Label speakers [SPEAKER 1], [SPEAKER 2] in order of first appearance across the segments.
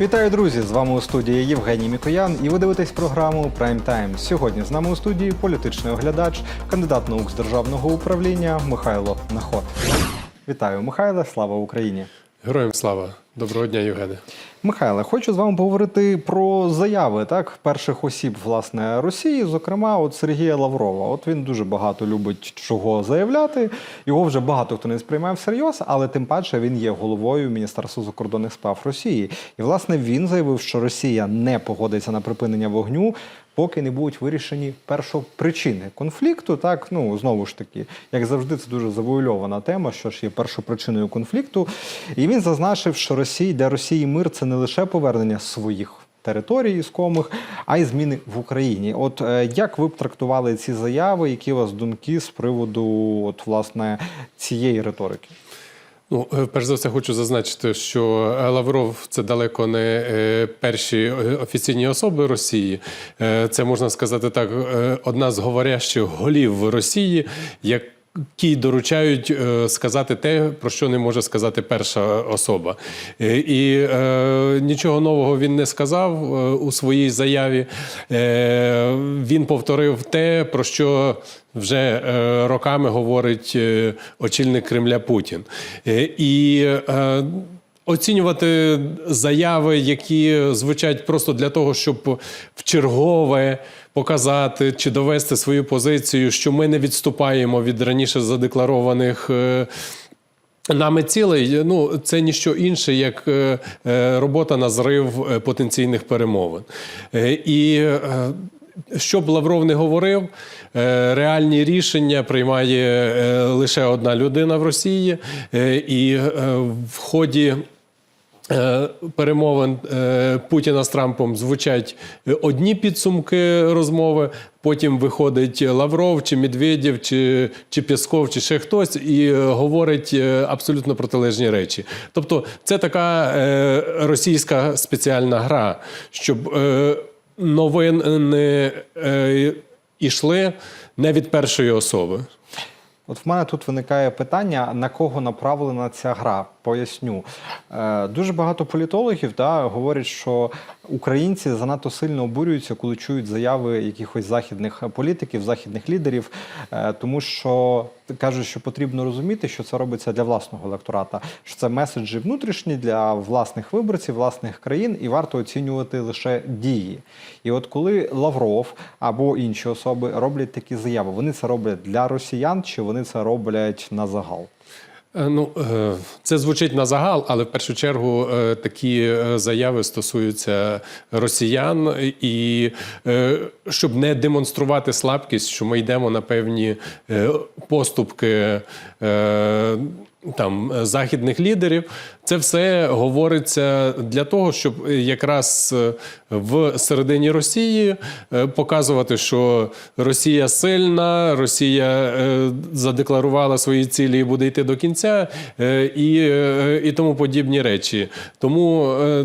[SPEAKER 1] Вітаю, друзі! З вами у студії Євгеній Мікоян, і ви дивитесь програму Prime Time. Сьогодні з нами у студії політичний оглядач, кандидат наук з державного управління Михайло Наход. Вітаю, Михайле! Слава Україні!
[SPEAKER 2] Героям слава! Доброго дня, Євгене.
[SPEAKER 1] Михайле, хочу з вами поговорити про заяви так перших осіб власне Росії, зокрема, от Сергія Лаврова. От він дуже багато любить чого заявляти. Його вже багато хто не сприймає всерйоз, але тим паче він є головою Міністерства закордонних справ Росії. І власне він заявив, що Росія не погодиться на припинення вогню. Поки не будуть вирішені першопричини конфлікту, так ну знову ж таки, як завжди, це дуже завуальована тема, що ж є першопричиною конфлікту. І він зазначив, що Росії для Росії мир це не лише повернення своїх територій іскомих, а й зміни в Україні. От е, як ви б трактували ці заяви? Які у вас думки з приводу от власне цієї риторики?
[SPEAKER 2] Ну, е, перш за все, хочу зазначити, що е, Лавров це далеко не е, перші офіційні особи Росії. Це можна сказати так, одна з говорящих голів Росії, як які доручають сказати те, про що не може сказати перша особа. І е, нічого нового він не сказав у своїй заяві. Е, Він повторив те, про що вже е, роками говорить е, очільник Кремля Путін. Е, І Оцінювати заяви, які звучать просто для того, щоб в чергове показати чи довести свою позицію, що ми не відступаємо від раніше задекларованих. Нами цілей, ну це ніщо інше, як робота на зрив потенційних перемовин. І що б Лавров не говорив, е, реальні рішення приймає е, лише одна людина в Росії, Е, і в ході. Перемовин Путіна з Трампом звучать одні підсумки розмови. Потім виходить Лавров, чи Медведєв, чи, чи Пєсков, чи ще хтось, і говорить абсолютно протилежні речі. Тобто, це така російська спеціальна гра, щоб е, новини е, ішли не від першої особи.
[SPEAKER 1] От в мене тут виникає питання, на кого направлена ця гра. Поясню. Е, дуже багато політологів да, говорять, що українці занадто сильно обурюються, коли чують заяви якихось західних політиків, західних лідерів, е, тому що кажуть, що потрібно розуміти, що це робиться для власного електората, що це меседжі внутрішні для власних виборців, власних країн, і варто оцінювати лише дії. І от коли Лавров або інші особи роблять такі заяви, вони це роблять для росіян чи вони це роблять на загал?
[SPEAKER 2] Е, Ну, е, це звучить на загал, але в першу чергу е, такі заяви стосуються росіян, і щоб не демонструвати слабкість, що ми йдемо на певні поступки. Е, Там західних лідерів, це все говориться для того, щоб якраз е, в середині Росії е, показувати, що Росія сильна, Росія е, задекларувала свої цілі і буде йти до кінця, е, і, е, і тому подібні речі. Тому е,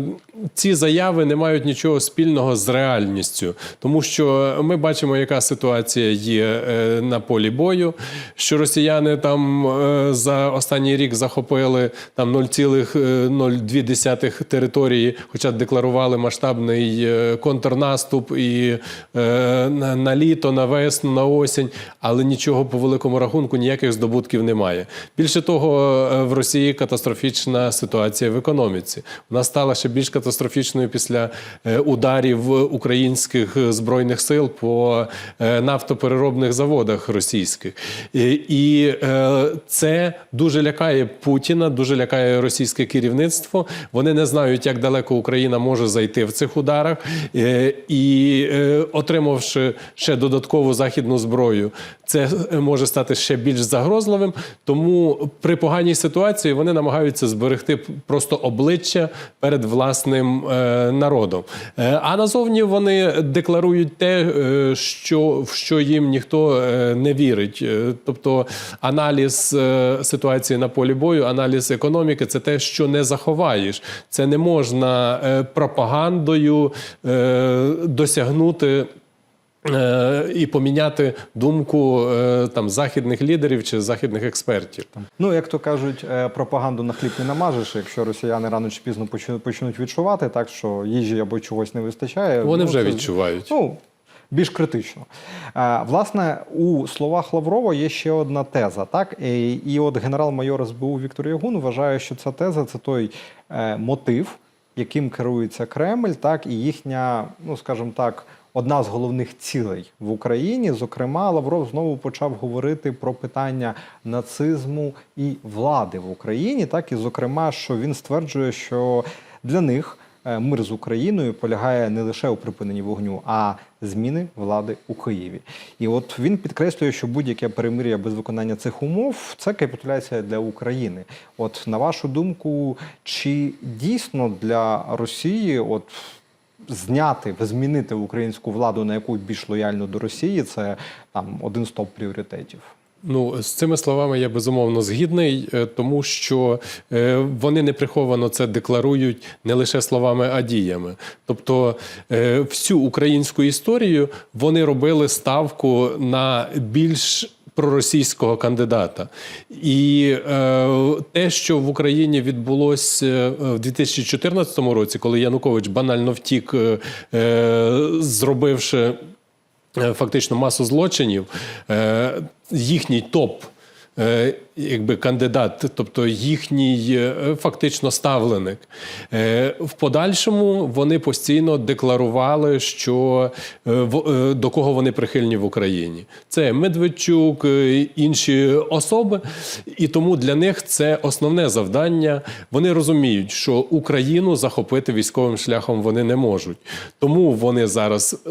[SPEAKER 2] ці заяви не мають нічого спільного з реальністю, тому що ми бачимо, яка ситуація є е, на полі бою, що росіяни там е, за останній рік захопили там 0,02 території, хоча декларували масштабний е, контрнаступ і е, на, на літо, на весну, на осінь, але нічого по великому рахунку, ніяких здобутків немає. Більше того, е, в Росії катастрофічна ситуація в економіці. Вона стала ще більш катастрофічною після е, ударів українських збройних сил по е, нафтопереробних заводах російських. І, е, це дуже лякає Путіна, дуже лякає російське керівництво. Вони не знають, як далеко Україна може зайти в цих ударах, Е, і е, отримавши ще додаткову західну зброю, це е, може стати ще більш загрозливим. Тому при поганій ситуації вони намагаються зберегти просто обличчя перед власним народом. А назовні вони декларують те, що в що їм ніхто не вірить. Тобто аналіз ситуації на полі бою, аналіз економіки це те, що не заховаєш. Це не можна е, пропагандою е, досягнути е, і поміняти думку там західних лідерів чи західних експертів.
[SPEAKER 1] Ну, як то кажуть, пропаганду на хліб не намажеш. Якщо росіяни рано чи пізно почнуть відчувати, так що їжі або чогось не вистачає.
[SPEAKER 2] Вони
[SPEAKER 1] ну,
[SPEAKER 2] вже
[SPEAKER 1] це-
[SPEAKER 2] відчувають.
[SPEAKER 1] Ну, більш критично. Е, Власне, у словах Лаврова є ще одна теза. Так? І, от генерал-майор СБУ Віктор Ягун вважає, що ця теза це той е, мотив, яким керується Кремль, так, і їхня, ну скажімо так, одна з головних цілей в Україні. Зокрема, Лавров знову почав говорити про питання нацизму і влади в Україні. Так, і зокрема, що він стверджує, що для них мир з Україною полягає не лише у припиненні вогню, а зміни влади у Києві. І от він підкреслює, що будь-яке перемир'я без виконання цих умов це капітуляція для України. От на вашу думку, чи дійсно для Росії от зняти, змінити українську владу на яку більш лояльну до Росії, це там один з топ пріоритетів.
[SPEAKER 2] Ну, з цими словами я безумовно згідний, е, тому що е, вони неприховано це декларують не лише словами, а діями. Тобто е, всю українську історію вони робили ставку на більш проросійського кандидата. І те, що в Україні відбулося в 2014 році, коли Янукович банально втік, зробивши фактично масу злочинів, е, їхній топ. Якби кандидат, тобто їхній е, фактично ставленик. Е, В подальшому вони постійно декларували, що е, до кого вони прихильні в Україні. Це Медведчук, інші особи, і тому для них це основне завдання. Вони розуміють, що Україну захопити військовим шляхом вони не можуть. Тому вони зараз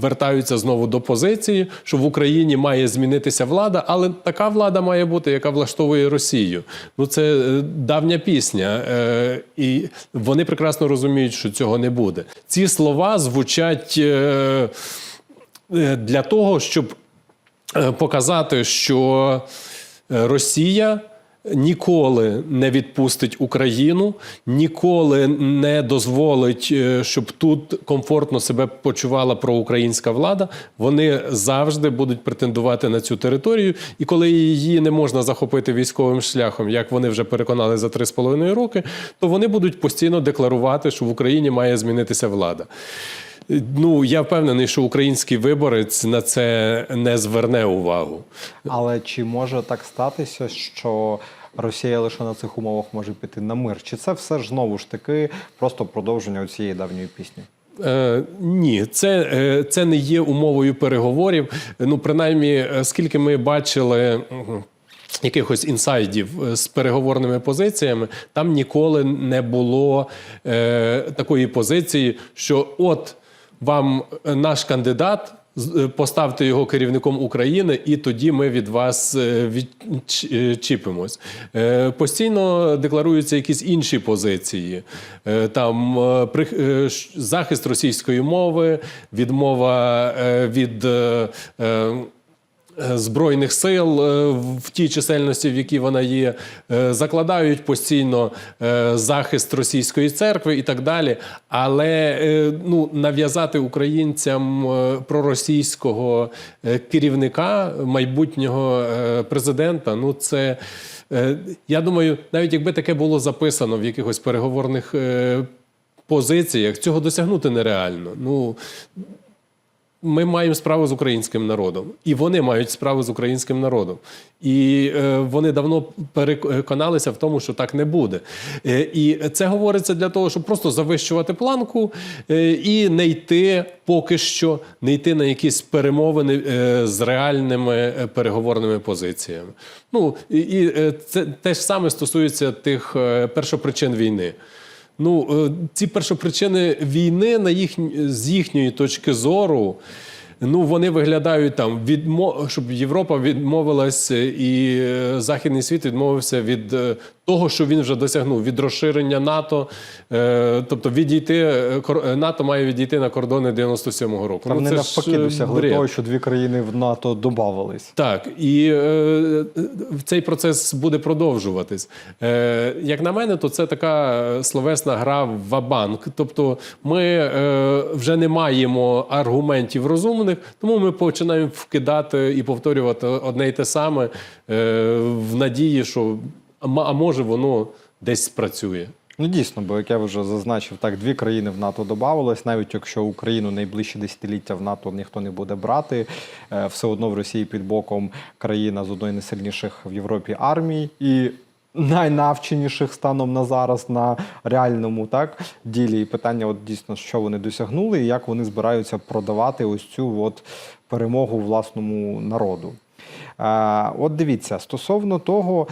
[SPEAKER 2] вертаються знову до позиції, що в Україні має змінитися влада, але така влада має бути, яка влаштовує Росію. Ну це е, давня пісня, е, і вони прекрасно розуміють, що цього не буде. Ці слова звучать е, для того, щоб показати, що Росія. Ніколи не відпустить Україну, ніколи не дозволить, е, щоб тут комфортно себе почувала проукраїнська влада. Вони завжди будуть претендувати на цю територію. І коли її не можна захопити військовим шляхом, як вони вже переконали за три з половиною роки, то вони будуть постійно декларувати, що в Україні має змінитися влада. Ну я впевнений, що український виборець на це не зверне увагу.
[SPEAKER 1] Але чи може так статися, що Росія лише на цих умовах може піти на мир? Чи це все ж знову ж таки просто продовження цієї давньої пісні?
[SPEAKER 2] Е, ні, це, е, це не є умовою переговорів. Ну, принаймні, е, скільки ми бачили. Якихось інсайдів е, з переговорними позиціями там ніколи не було е, такої позиції, що от вам е, наш кандидат, е, поставте його керівником України, і тоді ми від вас е, відчіпимось. Постійно декларуються якісь інші позиції. Там захист російської мови, відмова від. Е, Збройних сил е, в тій чисельності, в якій вона є, е, закладають постійно захист російської церкви і так далі. Але ну, нав'язати українцям проросійського керівника, майбутнього президента, ну це. Я думаю, навіть якби таке було записано в якихось переговорних позиціях, цього досягнути нереально. Ну, ми маємо справу з українським народом, і вони мають справу з українським народом. І е, вони давно переконалися в тому, що так не буде. Е, і це говориться для того, щоб просто завищувати планку е, і не йти поки що, не йти на якісь перемовини е, з реальними е, переговорними позиціями. Ну і, і е, це ж саме стосується тих е, першопричин війни. Ну, е, ці першопричини війни на їх, з їхньої точки зору. Ну, вони виглядають там, відмо... щоб Європа відмовилась е, і е, Західний світ відмовився від е, того, що він вже досягнув, від розширення НАТО. Тобто відійти, НАТО має відійти на кордони 97-го року.
[SPEAKER 1] Там
[SPEAKER 2] ну,
[SPEAKER 1] не навпаки досягли
[SPEAKER 2] бред.
[SPEAKER 1] того, що дві країни в НАТО додавались.
[SPEAKER 2] Так, і е, цей процес буде продовжуватись. Е, як на мене, то це така словесна гра в ва-банк. Тобто ми е, вже не маємо аргументів розумних. Мирних. Тому ми починаємо вкидати і повторювати одне й те саме е, в надії, що а може воно десь спрацює.
[SPEAKER 1] Ну дійсно, бо як я вже зазначив, так дві країни в НАТО додавалось, навіть якщо Україну найближчі десятиліття в НАТО ніхто не буде брати, е, все одно в Росії під боком країна з одної найсильніших в Європі армій і найнавченіших станом на зараз на реальному так ділі. І питання, от дійсно, що вони досягнули, і як вони збираються продавати ось цю от перемогу власному народу. От дивіться, стосовно того.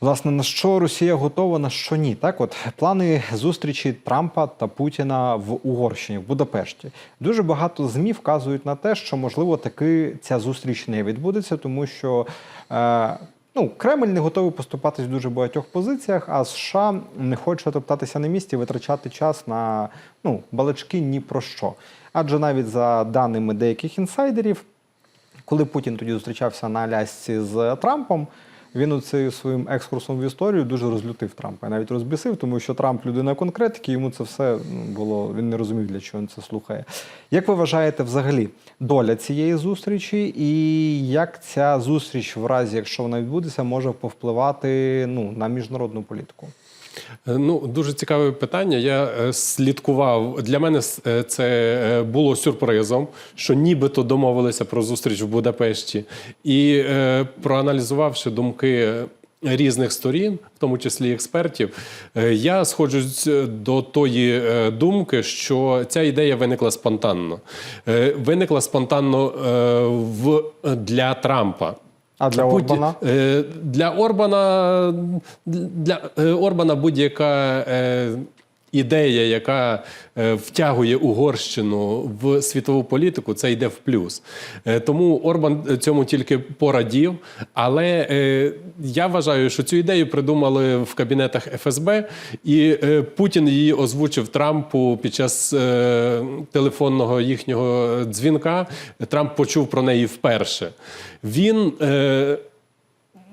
[SPEAKER 1] Власне, на що Росія готова, на що ні? Так, от плани зустрічі Трампа та Путіна в Угорщині в Будапешті. Дуже багато змі вказують на те, що можливо таки ця зустріч не відбудеться, тому що е, ну, Кремль не готовий поступатись в дуже багатьох позиціях, а США не хоче топтатися на місці, витрачати час на ну, балачки ні про що. Адже навіть за даними деяких інсайдерів, коли Путін тоді зустрічався на Алясці з Трампом, він оцею своїм екскурсом в історію дуже розлютив Трампа. І навіть розбісив, тому що Трамп людина конкретики, йому це все ну, було. Він не розумів, для чого він це слухає. Як ви вважаєте взагалі доля цієї зустрічі, і як ця зустріч, в разі якщо вона відбудеться, може повпливати ну, на міжнародну політику?
[SPEAKER 2] Е, Ну, дуже цікаве питання. Я е, слідкував. Для мене е, це було сюрпризом, що нібито домовилися про зустріч в Будапешті, і проаналізувавши думки. Різних сторін, в тому числі експертів, я сходжусь до тої думки, що ця ідея виникла спонтанно. Виникла спонтанно в для Трампа.
[SPEAKER 1] А для
[SPEAKER 2] будь,
[SPEAKER 1] Орбана?
[SPEAKER 2] Е, Для Орбана, для е, Орбана будь-яка е, ідея, яка е, втягує Угорщину в світову політику, це йде в плюс. Е, Тому Орбан цьому тільки порадів. Але е, я вважаю, що цю ідею придумали в кабінетах ФСБ, і е, Путін її озвучив Трампу під час е, телефонного їхнього дзвінка. Трамп почув про неї вперше. Він е, е,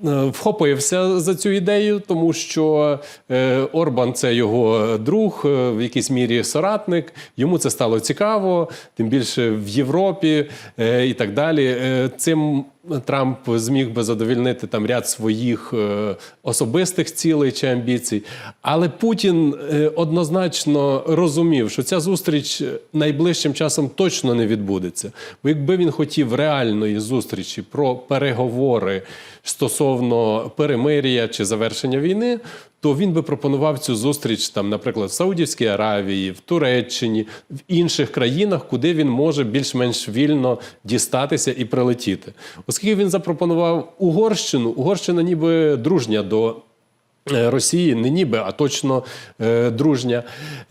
[SPEAKER 2] вхопився за цю ідею, тому що е, Орбан це його друг, е, в якійсь мірі соратник. Йому це стало цікаво, тим більше в Європі е, і так далі. Е, Цим Трамп зміг би задовільнити там ряд своїх е, особистих цілей чи амбіцій. Але Путін е, однозначно розумів, що ця зустріч найближчим часом точно не відбудеться. Бо якби він хотів реальної зустрічі про переговори стосовно перемир'я чи завершення війни, то він би пропонував цю зустріч там, наприклад, в Саудівській Аравії, в Туреччині, в інших країнах, куди він може більш-менш вільно дістатися і прилетіти. Оскільки він запропонував Угорщину, Угорщина ніби дружня до е, Росії, не ніби, а точно е, дружня.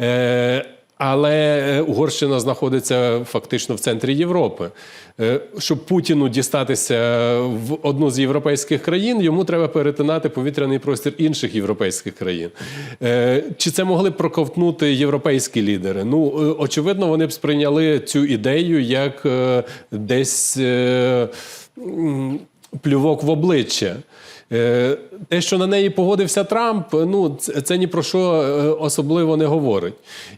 [SPEAKER 2] Е, але е, Угорщина знаходиться фактично в центрі Європи. Е, Щоб Путіну дістатися в одну з європейських країн, йому треба перетинати повітряний простір інших європейських країн. Е, Чи це могли б проковтнути європейські лідери? Ну, очевидно, вони б сприйняли цю ідею як десь плювок в обличчя. Е, Те, що на неї погодився Трамп, ну це, ні про що е, особливо не говорить.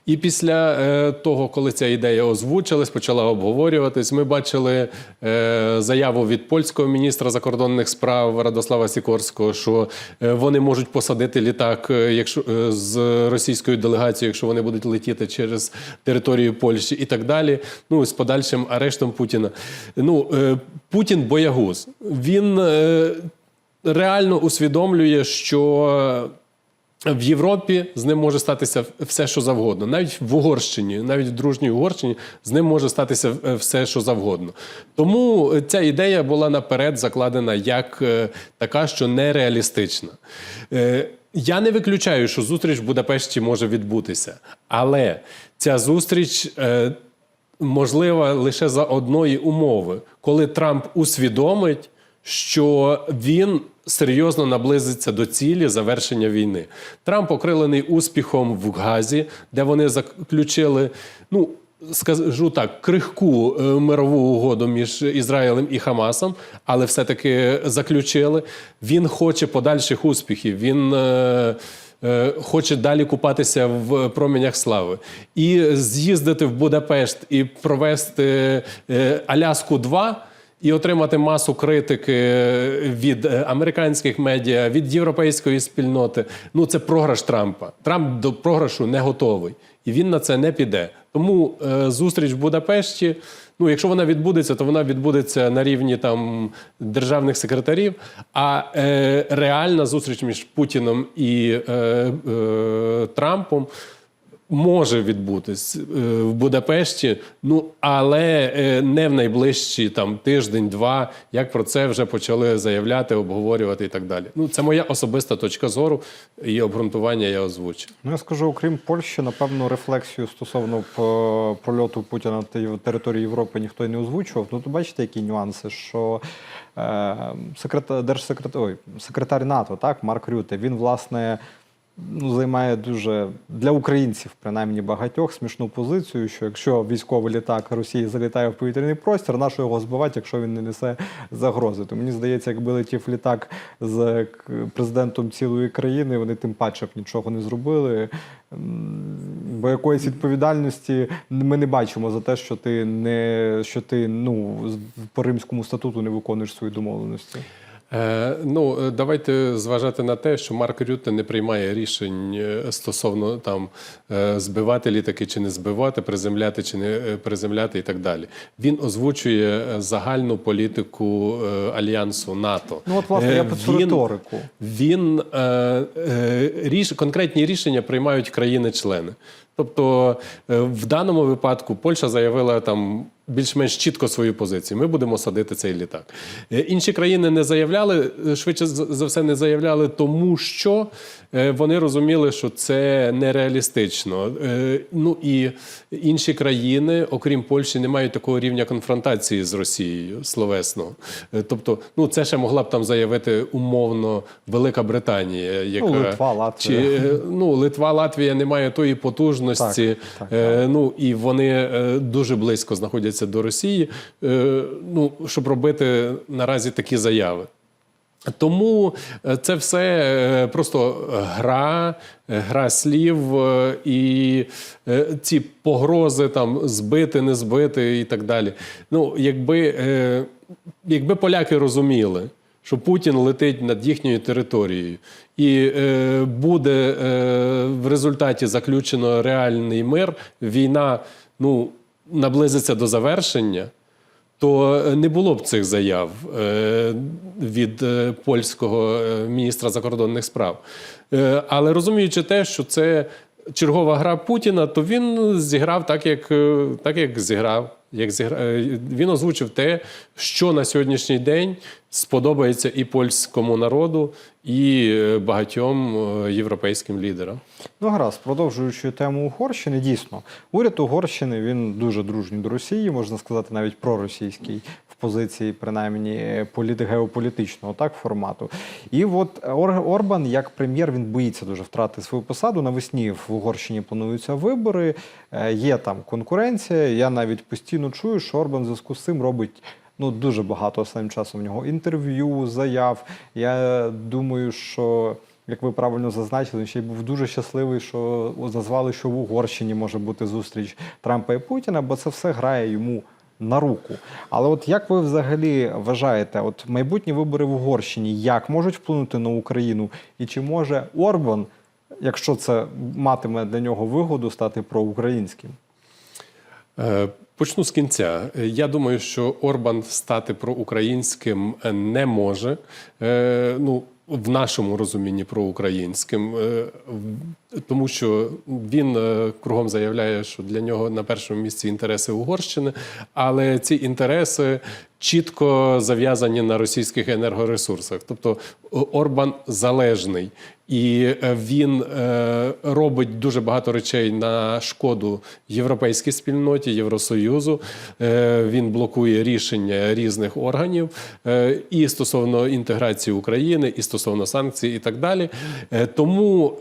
[SPEAKER 2] І після е, того, коли ця ідея озвучилась, почала обговорюватись, ми бачили заяву від польського міністра закордонних справ Радослава Сікорського, що вони можуть посадити літак, якщо з російською делегацією, якщо вони будуть летіти через територію Польщі і так далі. Ну з подальшим арештом Путіна. Ну Путін боягуз. Він реально усвідомлює, що в Європі з ним може статися все, що завгодно. Навіть в Угорщині, навіть в дружній Угорщині з ним може статися е, все, що завгодно. Тому е, ця ідея була наперед закладена як е, така, що нереалістична. Е, Я не виключаю, що зустріч в Будапешті може відбутися, але ця зустріч. е, можлива лише за одної умови, коли Трамп усвідомить, що він серйозно наблизиться до цілі завершення війни. Трамп окрилений успіхом в Газі, де вони заключили. ну, Скажу так, крихку е, мирову угоду між Ізраїлем і Хамасом, але все-таки заключили. Він хоче подальших успіхів. Він е, е, хоче далі купатися в променях слави. І з'їздити в Будапешт і провести е, Аляску 2 і отримати масу критики від е, американських медіа, від європейської спільноти. Ну це програш Трампа. Трамп до програшу не готовий, і він на це не піде. Тому е, зустріч в Будапешті. Ну, якщо вона відбудеться, то вона відбудеться на рівні там державних секретарів. А е, реальна зустріч між Путіном і е, е, Трампом може відбутись е, в Будапешті, ну але е, не в найближчі там тиждень-два, як про це вже почали заявляти, обговорювати і так далі. Ну, це моя особиста точка зору і обґрунтування я озвучив.
[SPEAKER 1] Ну, я скажу, окрім Польщі, напевно, рефлексію стосовно по- польоту Путіна на території Європи ніхто й не озвучував. Ну, то бачите, які нюанси, що е, секретар, держсекретар, ой, секретар НАТО, так, Марк Рюте, він, власне, ну, займає дуже для українців, принаймні багатьох, смішну позицію, що якщо військовий літак Росії залітає в повітряний простір, на що його збивати, якщо він не несе загрози. То мені здається, якби летів літак з президентом цілої країни, вони тим паче б нічого не зробили. Бо якоїсь відповідальності ми не бачимо за те, що ти не що ти ну по римському статуту не виконуєш свої домовленості.
[SPEAKER 2] Е, ну, е, давайте зважати на те, що Марк Рютте не приймає рішень е, стосовно там збивати літаки чи не збивати, приземляти чи не приземляти і так далі. Він озвучує загальну політику альянсу НАТО.
[SPEAKER 1] Ну от власне я
[SPEAKER 2] він-
[SPEAKER 1] риторику.
[SPEAKER 2] він ріш, конкретні рішення приймають країни-члени. Тобто, в даному випадку Польща заявила там більш-менш чітко свою позицію. Ми будемо садити цей літак. Е, Інші країни не заявляли, е, швидше за все, не заявляли, тому що е, вони розуміли, що це нереалістично. Ну і інші країни, окрім Польщі, не мають такого рівня конфронтації з Росією словесного. Е, Тобто, ну це ще могла б там заявити умовно Велика Британія, яка
[SPEAKER 1] Литва, Латвія.
[SPEAKER 2] чи ну Литва, Латвія не має тої потужності.
[SPEAKER 1] Так, так,
[SPEAKER 2] е, Ну і вони дуже близько знаходяться до Росії. е, Ну щоб робити наразі такі заяви. Тому е, це все е, просто гра, гра слів і ці погрози там збити, не збити і так далі. Ну, якби, якби поляки розуміли, що Путін летить над їхньою територією, і буде в результаті заключено реальний мир, війна ну, наблизиться до завершення то е, не було б цих заяв е, від е, польського міністра закордонних справ. Але розуміючи те, що це чергова гра Путіна, то він зіграв так, як, так, як зіграв. Як зігра... Він озвучив те, що на сьогоднішній день сподобається і польському народу, і е, багатьом е, європейським лідерам.
[SPEAKER 1] Ну, гаразд, продовжуючи тему Угорщини, дійсно, уряд Угорщини він дуже дружній до Росії, можна сказати, навіть проросійський в позиції, принаймні, політи геополітичного так формату. І от Ор- Орбан, як прем'єр, він боїться дуже втратити свою посаду. Навесні в Угорщині плануються вибори, е, є там конкуренція. Я навіть постійно чую, що Орбан в зв'язку з цим робить. Ну, дуже багато останнім часом в нього інтерв'ю, заяв. Я думаю, що як ви правильно зазначили, ще й був дуже щасливий, що назвали, що в Угорщині може бути зустріч Трампа і Путіна, бо це все грає йому на руку. Але от як ви взагалі вважаєте, от майбутні вибори в Угорщині як можуть вплинути на Україну? І чи може Орбан, якщо це матиме для нього вигоду, стати проукраїнським?
[SPEAKER 2] Почну з кінця. Е, Я думаю, що Орбан стати проукраїнським е, не може. Е, Ну, в нашому розумінні проукраїнським, е, тому що він кругом заявляє, що для нього на першому місці інтереси Угорщини, але ці інтереси чітко зав'язані на російських енергоресурсах. Тобто Орбан залежний. І е, він е, робить дуже багато речей на шкоду європейській спільноті, Євросоюзу. Е, Він блокує рішення різних органів і стосовно інтеграції України, і стосовно санкцій, і так далі. Тому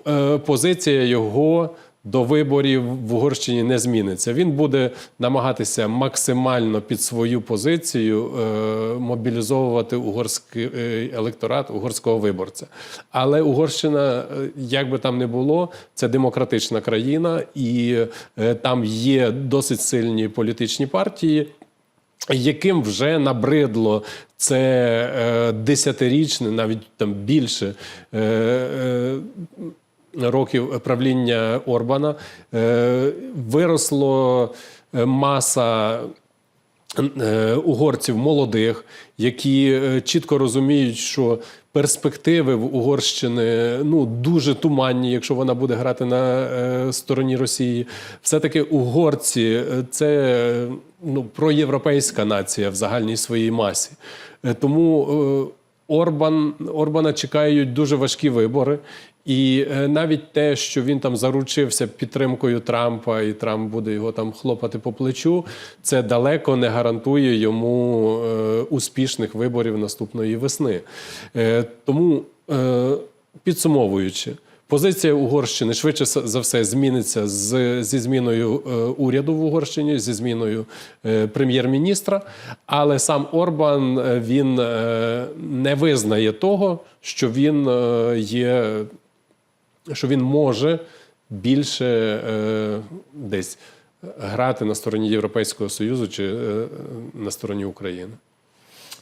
[SPEAKER 2] позиція його до виборів в Угорщині не зміниться. Він буде намагатися максимально під свою позицію е, мобілізовувати угорський е, електорат, угорського виборця. Але Угорщина, е, як би там не було, це демократична країна, і е, там є досить сильні політичні партії яким вже набридло це е, десятирічне, навіть там більше років правління Орбана, е, виросло е, маса е, угорців молодих, які чітко розуміють, що перспективи в Угорщини ну дуже туманні, якщо вона буде грати на стороні Росії. Все-таки угорці це ну, проєвропейська нація в загальній своїй масі. Тому Орбан, Орбана чекають дуже важкі вибори. І е, навіть те, що він там заручився підтримкою Трампа, і Трамп буде його там хлопати по плечу, це далеко не гарантує йому е, успішних виборів наступної весни. Е, тому, підсумовуючи, Позиція Угорщини швидше за все зміниться з, зі зміною е, уряду в Угорщині, зі зміною е, прем'єр-міністра. Але сам Орбан він е, не визнає того, що він е, є, що він може більше е, десь грати на стороні Європейського Союзу чи е, на стороні України.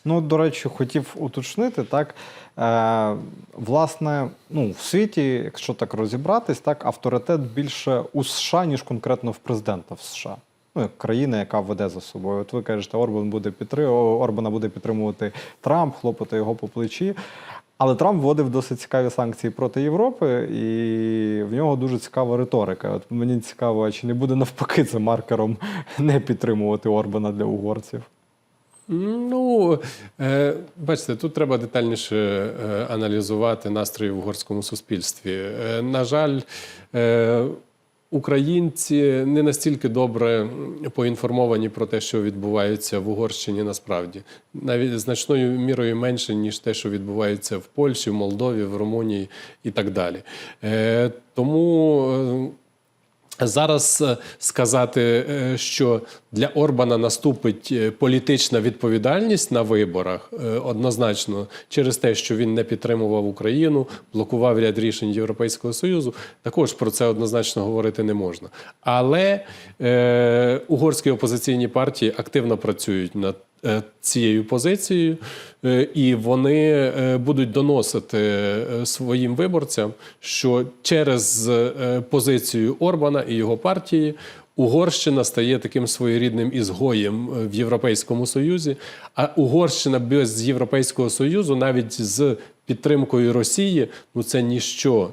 [SPEAKER 1] Ну, до речі, хотів уточнити, так. Е, власне, ну, в світі, якщо так розібратись, так, авторитет більше у США, ніж конкретно в президента в США. Ну, як країна, яка веде за собою. От ви кажете, Орбан буде підтримувати, Орбана буде підтримувати Трамп, хлопати його по плечі. Але Трамп вводив досить цікаві санкції проти Європи, і в нього дуже цікава риторика. От мені цікаво, чи не буде навпаки це маркером не підтримувати Орбана для угорців?
[SPEAKER 2] Ну, е, бачите, тут треба детальніше е, аналізувати настрої в угорському суспільстві. Е, на жаль, українці не настільки добре поінформовані про те, що відбувається в Угорщині насправді, навіть значною мірою менше, ніж те, що відбувається в Польщі, в Молдові, в Румунії і так далі. Е, тому. Зараз е, сказати, е, що для Орбана наступить е, політична відповідальність на виборах, однозначно через те, що він не підтримував Україну, блокував ряд рішень Європейського союзу. Також про це однозначно говорити не можна. Але е, угорські опозиційні партії активно працюють над цією позицією, е, і вони е, будуть доносити е, своїм виборцям, що через е, позицію Орбана і його партії. Угорщина стає таким своєрідним ізгоєм е, в Європейському Союзі, а Угорщина без Європейського Союзу, навіть з підтримкою Росії, ну це ніщо.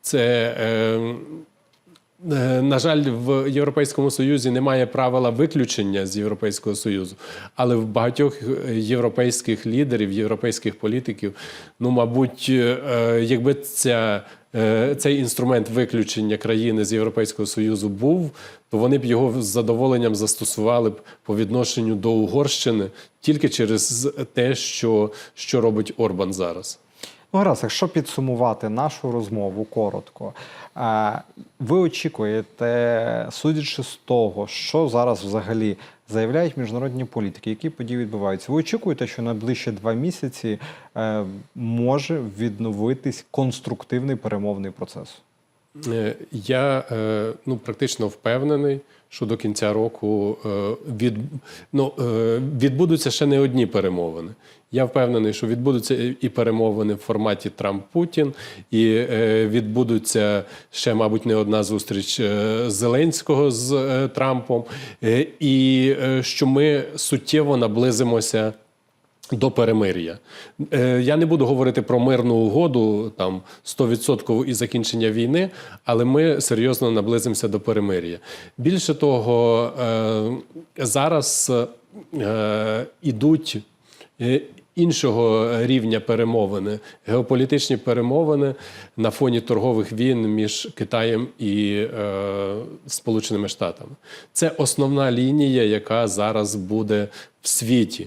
[SPEAKER 2] Це е, Е, На жаль, в Європейському Союзі немає правила виключення з Європейського Союзу, але в багатьох е, європейських лідерів, європейських політиків, ну, мабуть, е, якби ця, е, цей інструмент виключення країни з Європейського Союзу був, то вони б його з задоволенням застосували б по відношенню до Угорщини тільки через те, що, що робить Орбан зараз.
[SPEAKER 1] Ну, гаразд, якщо підсумувати нашу розмову коротко, е, ви очікуєте, судячи з того, що зараз взагалі заявляють міжнародні політики, які події відбуваються, ви очікуєте, що на ближчі два місяці е, може відновитись конструктивний перемовний процес?
[SPEAKER 2] Е, Я ну, практично впевнений, що до кінця року е, від, ну, е, відбудуться ще не одні перемовини. Я впевнений, що відбудуться і перемовини в форматі Трамп-Путін, і е, відбудуться ще, мабуть, не одна зустріч Зеленського з Трампом, і що ми суттєво наблизимося до перемир'я. Е, Я не буду говорити про мирну угоду, там 100% і закінчення війни, але ми серйозно наблизимося до перемир'я. Більше того, е, зараз е, ідуть. Іншого рівня перемовини, геополітичні перемовини на фоні торгових війн між Китаєм і е, Сполученими Штатами. Це основна лінія, яка зараз буде в світі.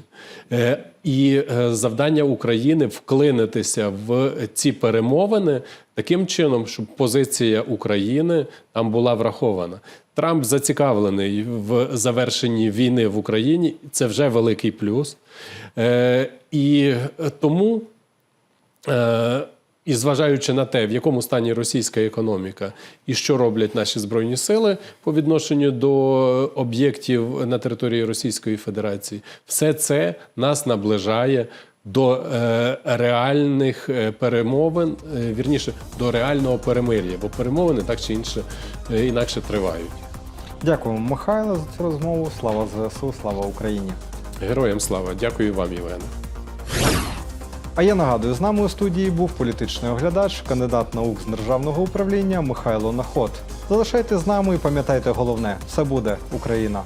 [SPEAKER 2] Е, і е, завдання України вклинитися в ці перемовини таким чином, щоб позиція України там була врахована. Трамп зацікавлений в завершенні війни в Україні. Це вже великий плюс. Е, і тому. Е, і зважаючи на те, в якому стані російська економіка і що роблять наші збройні сили по відношенню до об'єктів на території Російської Федерації, все це нас наближає до е, реальних е, перемовин, е, вірніше до реального перемир'я, бо перемовини так чи інше е, інакше тривають.
[SPEAKER 1] Дякуємо, Михайло, за цю розмову. Слава ЗСУ, слава Україні.
[SPEAKER 2] Героям слава! Дякую вам, Євген.
[SPEAKER 1] А я нагадую, з нами у студії був політичний оглядач, кандидат наук з державного управління Михайло Наход. Залишайтесь з нами і пам'ятайте головне: все буде Україна.